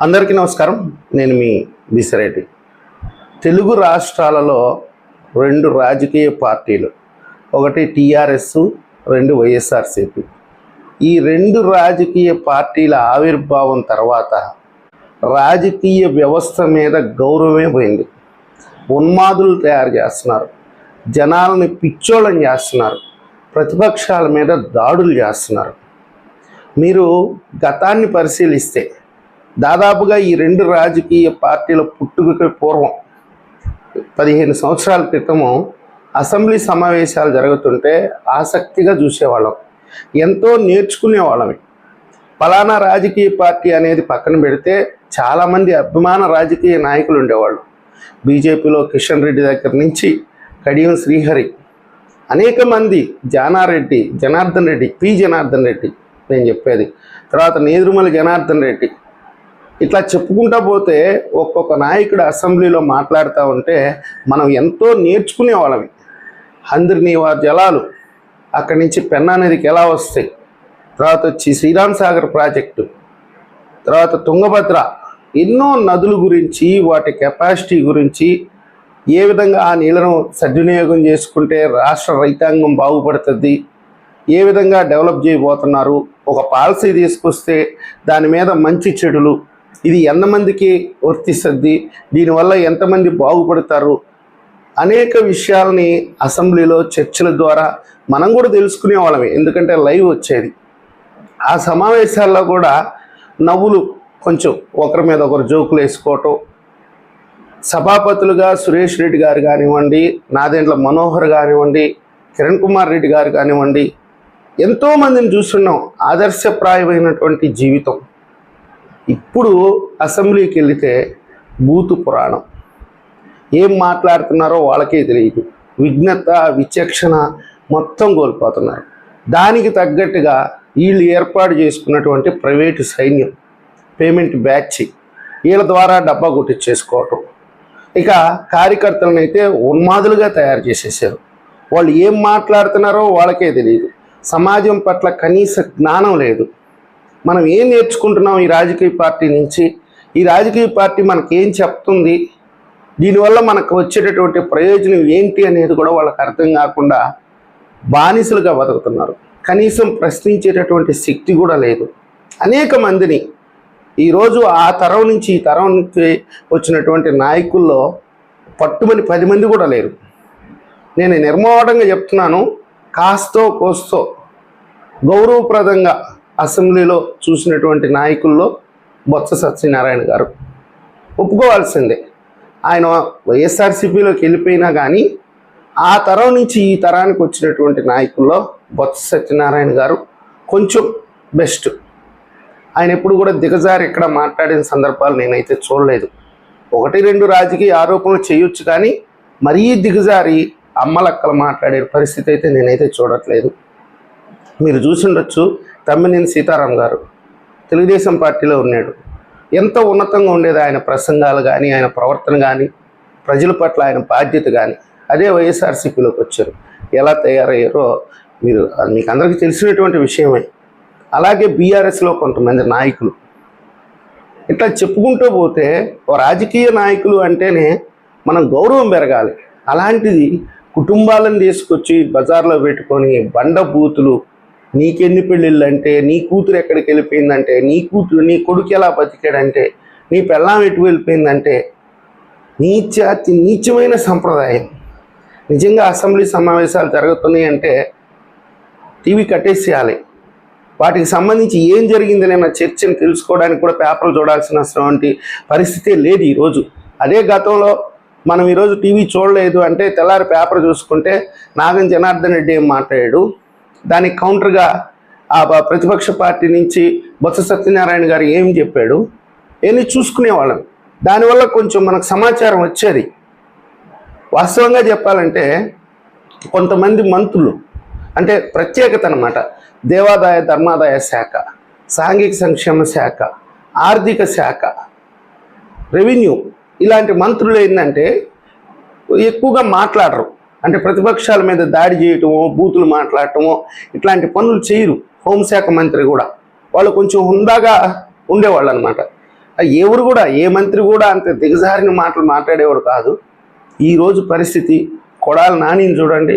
అందరికీ నమస్కారం. నేను మీ బిసిరెడ్డి. తెలుగు రాష్ట్రాలలో రెండు రాజకీయ పార్టీలు ఒకటి టీఆర్ఎస్ రెండు వైఎస్ఆర్సిపి. ఈ రెండు రాజకీయ పార్టీల ఆవిర్భావం తర్వాత రాజకీయ వ్యవస్థ మీద గౌరవమే పోయింది. ఉన్మాదులు తయారు చేస్తున్నారు. జనాలని పిచ్చోళం చేస్తున్నారు. ప్రతిపక్షాల మీద దాడులు చేస్తున్నారు. మీరు గతాన్ని పరిశీలిస్తే దాదాపుగా ఈ రెండు రాజకీయ పార్టీల పుట్టుకకి పూర్వం పదిహేను సంవత్సరాల క్రితము అసెంబ్లీ సమావేశాలు జరుగుతుంటే ఆసక్తిగా చూసేవాళ్ళం. ఎంతో నేర్చుకునేవాళ్ళమే ఫలానా రాజకీయ పార్టీ అనేది పక్కన పెడితే చాలామంది అభిమాన రాజకీయ నాయకులు ఉండేవాళ్ళు. బీజేపీలో కిషన్ రెడ్డి దగ్గర నుంచి కడియం శ్రీహరి అనేక మంది జానారెడ్డి జనార్దన్ రెడ్డి పి జనార్దన్ రెడ్డి నేను చెప్పేది. తర్వాత నేదురుమల జనార్దన్ రెడ్డి ఇట్లా చెప్పుకుంటా పోతే ఒక్కొక్క నాయకుడు అసెంబ్లీలో మాట్లాడుతూ ఉంటే మనం ఎంతో నేర్చుకునే వాళ్ళమి అందరినీ వారి జలాలు అక్కడి నుంచి పెన్నా నదికి ఎలా వస్తాయి? తర్వాత వచ్చి శ్రీరామ్ సాగర్ ప్రాజెక్టు తర్వాత తుంగభద్ర ఎన్నో నదుల గురించి వాటి కెపాసిటీ గురించి ఏ విధంగా ఆ నీళ్ళను సద్వినియోగం చేసుకుంటే రాష్ట్ర రైతాంగం బాగుపడుతుంది ఏ విధంగా డెవలప్ చేయబోతున్నారు ఒక పాలసీ తీసుకొస్తే దాని మీద మంచి చెడులు ఇది ఎంతమందికి వర్తిస్తుంది? దీనివల్ల ఎంతమంది బాగుపడతారు? అనేక విషయాల్ని అసెంబ్లీలో చర్చల ద్వారా మనం కూడా తెలుసుకునే వాళ్ళమే. ఎందుకంటే లైవ్ వచ్చేది. ఆ సమావేశాల్లో కూడా నవ్వులు కొంచెం ఒకరి మీద ఒకరు జోకులు వేసుకోవటం. సభాపతులుగా సురేష్ రెడ్డి గారు కానివ్వండి నాదేంట్ల మనోహర్ కానివ్వండి కిరణ్ కుమార్ రెడ్డి గారు కానివ్వండి ఎంతోమందిని చూస్తున్నాం. ఆదర్శప్రాయమైనటువంటి జీవితం. ఇప్పుడు అసెంబ్లీకి వెళితే బూతు పురాణం. ఏం మాట్లాడుతున్నారో వాళ్ళకే తెలియదు. విఘ్నత విచక్షణ మొత్తం కోల్పోతున్నారు. దానికి తగ్గట్టుగా వీళ్ళు ఏర్పాటు చేసుకున్నటువంటి ప్రైవేటు సైన్యం పేమెంట్ బ్యాచ్ వీళ్ళ ద్వారా డబ్బా కొట్టించేసుకోవటం. ఇక కార్యకర్తలను అయితే ఉన్మాదులుగా తయారు చేసేసారు. వాళ్ళు ఏం మాట్లాడుతున్నారో వాళ్ళకే తెలియదు. సమాజం పట్ల కనీస జ్ఞానం లేదు. మనం ఏం నేర్చుకుంటున్నాం ఈ రాజకీయ పార్టీ నుంచి? ఈ రాజకీయ పార్టీ మనకి ఏం చెప్తుంది? దీనివల్ల మనకు వచ్చేటటువంటి ప్రయోజనం ఏంటి అనేది కూడా వాళ్ళకి అర్థం కాకుండా బానిసలుగా బతుకుతున్నారు. కనీసం ప్రశ్నించేటటువంటి శక్తి కూడా లేదు. అనేక మందిని ఈరోజు ఆ తరం నుంచి ఈ తరం నుంచి వచ్చినటువంటి నాయకుల్లో పట్టుమని పది మంది కూడా లేరు. నేను నిర్మోహటంగా చెప్తున్నాను. కాస్తో కోస్తో గౌరవప్రదంగా అసెంబ్లీలో చూసినటువంటి నాయకుల్లో బొత్స సత్యనారాయణ గారు. ఒప్పుకోవాల్సిందే. ఆయన వైఎస్ఆర్సీపీలోకి వెళ్ళిపోయినా కానీ ఆ తరం నుంచి ఈ తరానికి వచ్చినటువంటి నాయకుల్లో బొత్స సత్యనారాయణ గారు కొంచెం బెస్ట్. ఆయన ఎప్పుడు కూడా దిగజారి ఇక్కడ మాట్లాడిన సందర్భాలు నేనైతే చూడలేదు. ఒకటి రెండు రాజకీయ ఆరోపణలు చేయొచ్చు కానీ మరీ దిగజారి అమ్మలక్కలు మాట్లాడే పరిస్థితి అయితే నేనైతే చూడట్లేదు. మీరు చూసుండొచ్చు తమ్మినేని సీతారాం గారు తెలుగుదేశం పార్టీలో ఉన్నాడు. ఎంత ఉన్నతంగా ఉండేది ఆయన ప్రసంగాలు కానీ ఆయన ప్రవర్తన కానీ ప్రజల పట్ల ఆయన బాధ్యత కానీ అదే వైఎస్ఆర్సీపీలోకి వచ్చారు. ఎలా తయారయ్యారో మీరు మీకు అందరికీ తెలిసినటువంటి విషయమే. అలాగే బీఆర్ఎస్లో కొంతమంది నాయకులు. ఇట్లా చెప్పుకుంటూ పోతే రాజకీయ నాయకులు అంటేనే మనం గౌరవం పెరగాలి. అలాంటిది కుటుంబాలను తీసుకొచ్చి బజార్లో పెట్టుకొని బండ బూతులు నీకెన్ని పెళ్ళిళ్ళు అంటే నీ కూతురు ఎక్కడికి వెళ్ళిపోయిందంటే నీ కూతురు నీ కొడుకు ఎలా బతికాడంటే నీ పెళ్ళాం ఎటు వెళ్ళిపోయిందంటే నీచ అతి నీచమైన సంప్రదాయం. నిజంగా అసెంబ్లీ సమావేశాలు జరుగుతున్నాయి అంటే టీవీ కట్టేసేయాలి. వాటికి సంబంధించి ఏం జరిగింది చర్చను తెలుసుకోవడానికి కూడా పేపర్లు చూడాల్సిన చూడాల్సినటువంటి పరిస్థితే లేదు ఈరోజు. అదే గతంలో మనం ఈరోజు టీవీ చూడలేదు అంటే తెల్లారి పేపర్ చూసుకుంటే నాగం జనార్దన్ రెడ్డి ఏం మాట్లాడాడు? దానికి కౌంటర్గా ఆ ప్రతిపక్ష పార్టీ నుంచి బొత్స సత్యనారాయణ గారు ఏం చెప్పాడు? ఏమి చూసుకునేవాళ్ళం దానివల్ల కొంచెం మనకు సమాచారం వచ్చేది. వాస్తవంగా చెప్పాలంటే కొంతమంది మంత్రులు అంటే ప్రత్యేకత అన్నమాట. దేవాదాయ ధర్మాదాయ శాఖ సాంఘిక సంక్షేమ శాఖ ఆర్థిక శాఖ రెవెన్యూ ఇలాంటి మంత్రులు ఏంటంటే ఎక్కువగా మాట్లాడరు. అంటే ప్రతిపక్షాల మీద దాడి చేయటమో బూతులు మాట్లాడటమో ఇట్లాంటి పనులు చేయరు హోంశాఖ మంత్రి కూడా. వాళ్ళు కొంచెం హుందాగా ఉండేవాళ్ళు అనమాట ఎవరు కూడా ఏ మంత్రి కూడా అంత దిగజారిన మాటలు మాట్లాడేవాడు కాదు. ఈరోజు పరిస్థితి కొడాల నానిని చూడండి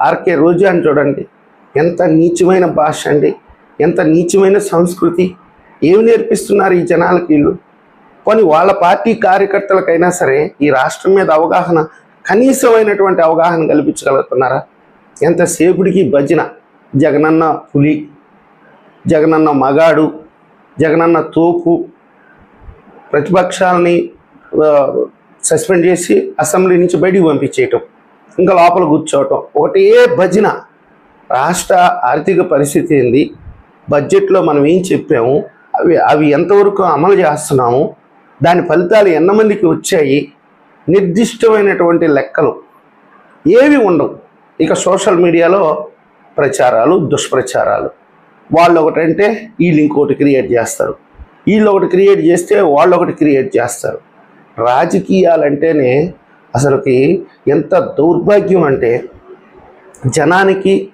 ఆర్కే రోజాని చూడండి ఎంత నీచమైన భాష అండి ఎంత నీచమైన సంస్కృతి ఏమి నేర్పిస్తున్నారు ఈ జనాలకి వీళ్ళు? కానీ వాళ్ళ పార్టీ కార్యకర్తలకైనా సరే ఈ రాష్ట్రం మీద అవగాహన కనీసమైనటువంటి అవగాహన కల్పించగలుగుతున్నారా? ఎంతసేపుడికి భజన? జగనన్న పులి జగనన్న మగాడు జగనన్న తోపు ప్రతిపక్షాలని సస్పెండ్ చేసి అసెంబ్లీ నుంచి బయటికి పంపించేయటం ఇంకా లోపల కూర్చోవటం ఒకటే భజన. రాష్ట్ర ఆర్థిక పరిస్థితి ఏంది? బడ్జెట్లో మనం ఏం చెప్పాము? అవి అవి ఎంతవరకు అమలు చేస్తున్నాము? దాని ఫలితాలు ఎంతమందికి వచ్చాయి? నిర్దిష్టమైనటువంటి లెక్కలు ఏవి ఉండవు. ఇక సోషల్ మీడియాలో ప్రచారాలు దుష్ప్రచారాలు. వాళ్ళు ఒకటంటే వీళ్ళు ఇంకోటి క్రియేట్ చేస్తారు. వీళ్ళు ఒకటి క్రియేట్ చేస్తే వాళ్ళు ఒకటి క్రియేట్ చేస్తారు. రాజకీయాలంటేనే అసలుకి ఎంత దౌర్భాగ్యం అంటే జనానికి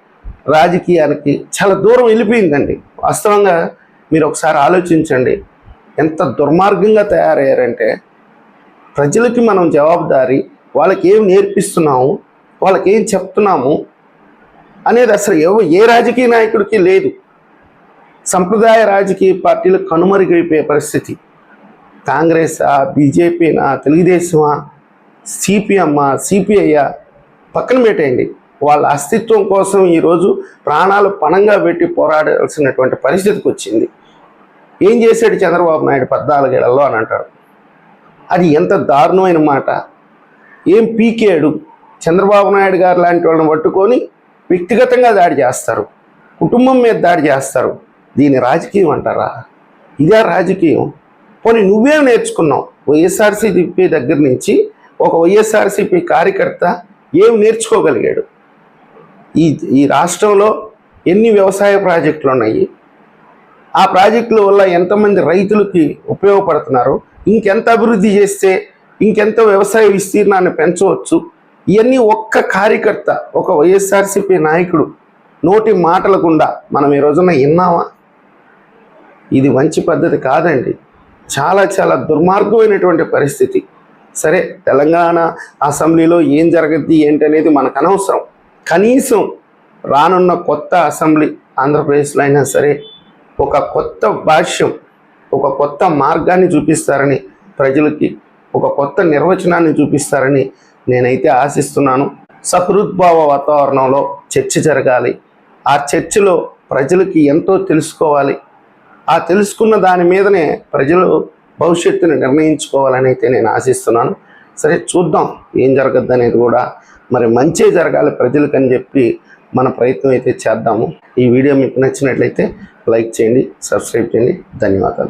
రాజకీయానికి చాలా దూరం వెళ్ళిపోయిందండి. వాస్తవంగా మీరు ఒకసారి ఆలోచించండి. ఎంత దుర్మార్గంగా తయారయ్యారంటే ప్రజలకి మనం జవాబుదారి వాళ్ళకి ఏం నేర్పిస్తున్నాము వాళ్ళకి ఏం చెప్తున్నాము అనేది అసలు ఎవ ఏ రాజకీయ నాయకుడికి లేదు. సంప్రదాయ రాజకీయ పార్టీలు కనుమరుగైపోయే పరిస్థితి. కాంగ్రెస్ బీజేపీనా తెలుగుదేశమా సిపిఎమ్మా సిపిఐయా పక్కన పెట్టేయండి. వాళ్ళ అస్తిత్వం కోసం ఈరోజు ప్రాణాలు పణంగా పెట్టి పోరాడాల్సినటువంటి పరిస్థితికి వచ్చింది. ఏం చేశాడు చంద్రబాబు నాయుడు పద్నాలుగేళ్ళలో అని అంటారు. అది ఎంత దారుణమైన మాట. ఏం పీకేడు? చంద్రబాబు నాయుడు గారు లాంటి వాళ్ళని పట్టుకొని వ్యక్తిగతంగా దాడి చేస్తారు. కుటుంబం మీద దాడి చేస్తారు. దీని రాజకీయం అంటారా? ఇదే రాజకీయం. పోనీ నువ్వేం నేర్చుకున్నావు. వైఎస్ఆర్సీపీ దగ్గర నుంచి ఒక వైఎస్ఆర్సీపీ కార్యకర్త ఏం నేర్చుకోగలిగాడు? ఈ ఈ రాష్ట్రంలో ఎన్ని వ్యవసాయ ప్రాజెక్టులు ఉన్నాయి? ఆ ప్రాజెక్టుల వల్ల ఎంతమంది రైతులకి ఉపయోగపడుతున్నారు? ఇంకెంత అభివృద్ధి చేస్తే ఇంకెంత వ్యవసాయ విస్తీర్ణాన్ని పెంచవచ్చు? ఇవన్నీ ఒక్క కార్యకర్త ఒక వైఎస్ఆర్సీపీ నాయకుడు నోటి మాటల గుండా మనం ఈ రోజున విన్నామా? ఇది మంచి పద్ధతి కాదండి. చాలా చాలా దుర్మార్గమైనటువంటి పరిస్థితి. సరే తెలంగాణ అసెంబ్లీలో ఏం జరగద్ది ఏంటనేది మనకు అనవసరం. కనీసం రానున్న కొత్త అసెంబ్లీ ఆంధ్రప్రదేశ్లో అయినా సరే ఒక కొత్త భాష్యం ఒక కొత్త మార్గాన్ని చూపిస్తారని ప్రజలకి ఒక కొత్త నిర్వచనాన్ని చూపిస్తారని నేనైతే ఆశిస్తున్నాను. సహృద్భావ వాతావరణంలో చర్చ జరగాలి. ఆ చర్చలో ప్రజలకి ఎంతో తెలుసుకోవాలి. ఆ తెలుసుకున్న దాని మీదనే ప్రజలు భవిష్యత్తుని నిర్ణయించుకోవాలని అయితే నేను ఆశిస్తున్నాను. సరే చూద్దాం ఏం జరగద్దు అనేది కూడా. మరి మంచి జరగాలి ప్రజలకని చెప్పి మన ప్రయత్నం అయితే చేద్దాము. ఈ వీడియో మీకు నచ్చినట్లయితే లైక్ చేయండి సబ్స్క్రైబ్ చేయండి. ధన్యవాదాలు.